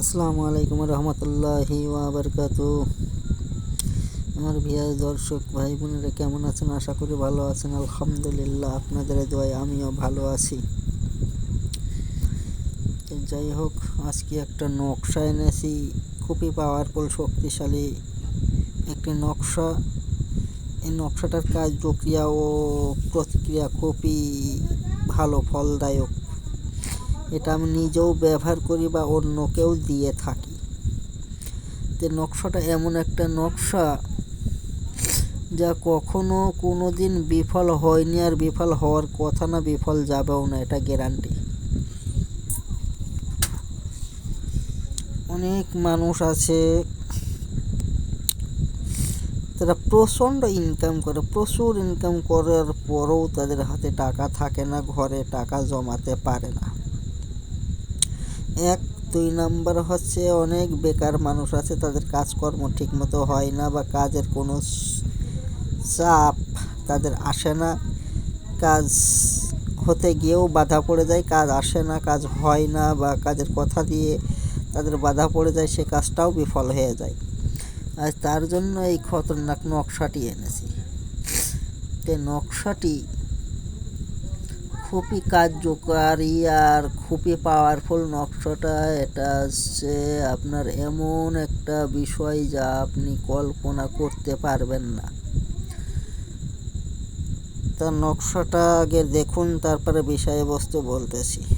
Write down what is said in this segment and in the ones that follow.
আসসালামু আলাইকুম রহমতুল্লাহি ওয়াবারকাত। আমার ভিয়াজ দর্শক, ভাই বোনেরা কেমন আছেন? আশা করি ভালো আছেন। আলহামদুলিল্লাহ, আপনাদের দোয়ায় আমিও ভালো আছি। যাই হোক, আজকে একটা নকশা এনেছি, খুবই পাওয়ারফুল শক্তিশালী একটি নকশা। এই নকশাটার কাজ প্রক্রিয়া ও প্রতিক্রিয়া খুবই ভালো, ফলদায়ক। এটা আমি নিজেও ব্যবহার করি বা অন্যকেও দিয়ে থাকি। তো নকশাটা এমন একটা নকশা যা কখনো কোনো দিন বিফল হয়নি আর বিফল হওয়ার কথা না, বিফল যাবেও না, এটা গ্যারান্টি অনেক মানুষ আছে, তারা প্রচণ্ড ইনকাম করে, প্রচুর ইনকাম করার পরেও তাদের হাতে টাকা থাকে না, ঘরে টাকা জমাতে পারে না। এক, দুই নাম্বার হচ্ছে অনেক বেকার মানুষ আছে, তাদের কাজকর্ম ঠিকমতো হয় না বা কাজের কোনো চাপ তাদের আসে না। কাজ হতে গিয়েও বাধা পড়ে যায়, কাজ আসে না, কাজ হয় না বা কাজের কথা দিয়ে তাদের বাধা পড়ে যায়, সে কাজটাও বিফল হয়ে যায়। আর তার জন্য এই খতরনাক নকশাটি এনেছি। তে নকশাটি খুবই কার্যকারী আর খুবই পাওয়ারফুল নকশাটা। এটা হচ্ছে আপনার এমন একটা বিষয় যা আপনি কল্পনা করতে পারবেন না। তার নকশাটা আগে দেখুন, তারপরে বিষয়বস্তু বলতেছি।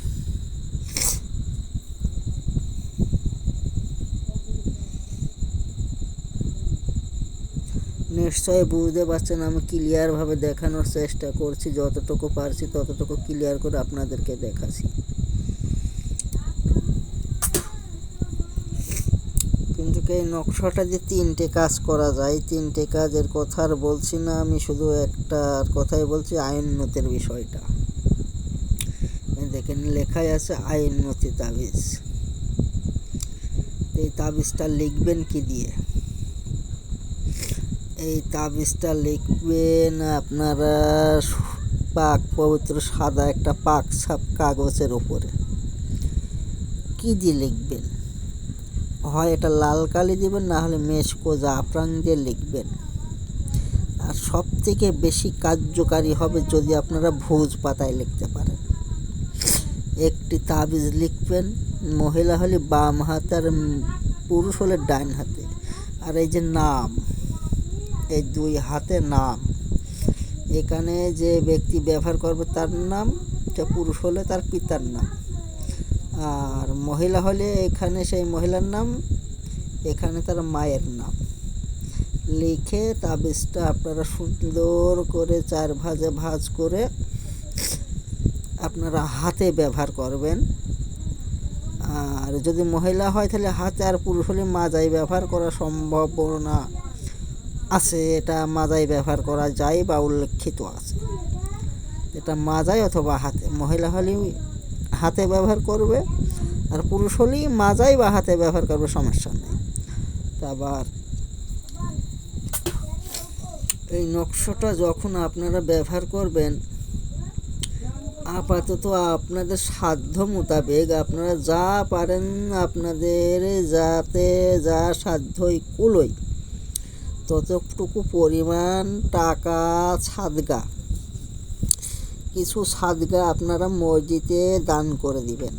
নিশ্চয়ই বুঝতে পারছেন, আমি ক্লিয়ারভাবে দেখানোর চেষ্টা করছি, যতটুকু পারছি ততটুকু ক্লিয়ার করে আপনাদেরকে দেখাচ্ছি। কিন্তু এই নকশাটা যে তিনটে কাজ করা যায় তিনটে কাজের কথা আর বলছি না, আমি শুধু একটা কথাই বলছি আইননতির বিষয়টা। দেখেন, লেখাই আছে আইননতি তাবিজ। এই তাবিজটা লিখবেন কি দিয়ে? এই তাবিজটা লিখবেন আপনারা পাক পবিত্র সাদা একটা পাক ছাপ কাগজের উপরে। কি দিয়ে লিখবেন? হয় এটা লাল কালি দিবেন, না হলে মেশকো জাফরান দিয়ে লিখবেন। আর সব থেকে বেশি কার্যকারী হবে যদি আপনারা ভোজ পাতায় লিখতে পারেন। একটি তাবিজ লিখবেন, মহিলা হলে বাম হাতে আর পুরুষ হলে ডান হাতে। আর এই যে নাম এই দুই হাতে নাম। এখানে যে ব্যক্তি ব্যবহার করবে তার নাম পুরুষ হলে তার পিতার নাম। আর মহিলা হলে এখানে সেই মহিলার নাম, এখানে তার মায়ের নাম। লিখে তাবিজটা আপনারা সুন্দর করে চার ভাজে ভাজ করে আপনারা হাতে ব্যবহার করবেন। আর যদি মহিলা হয় তাহলে হাতে, আর পুরুষ হলে মাজাই ব্যবহার করা সম্ভাবনা আছে, এটা মাজাই ব্যবহার করা যায় বা উল্লেখিত আছে। এটা মাজাই অথবা হাতে। মহিলা হলেই হাতে ব্যবহার করবে আর পুরুষ হলেই মাজাই বা হাতে ব্যবহার করবে, সমস্যা নেই। আবার এই নকশাটা যখন আপনারা ব্যবহার করবেন, আপাতত আপনাদের সাধ্য মোতাবেক আপনারা যা পারেন, আপনাদের যাতে যা সাধ্যই কুলোই। ততটুকু পরিমাণ টাকা সাদগা। কিছু সাদগা আপনারা মসজিদে দান করে দিবেন।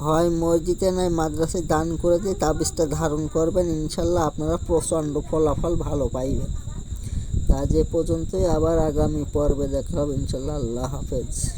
হয় মসজিদে নয়, মাদ্রাসায় দান করে দিয়ে তাবিজটা ধারণ করবেন, ইনশাল্লাহ আপনারা প্রচণ্ড ফলাফল ভালো পাইবেন। তা যে পর্যন্তই আবার আগামী পর্বে দেখা হবে, ইনশাল্লাহ। আল্লাহ হাফেজ।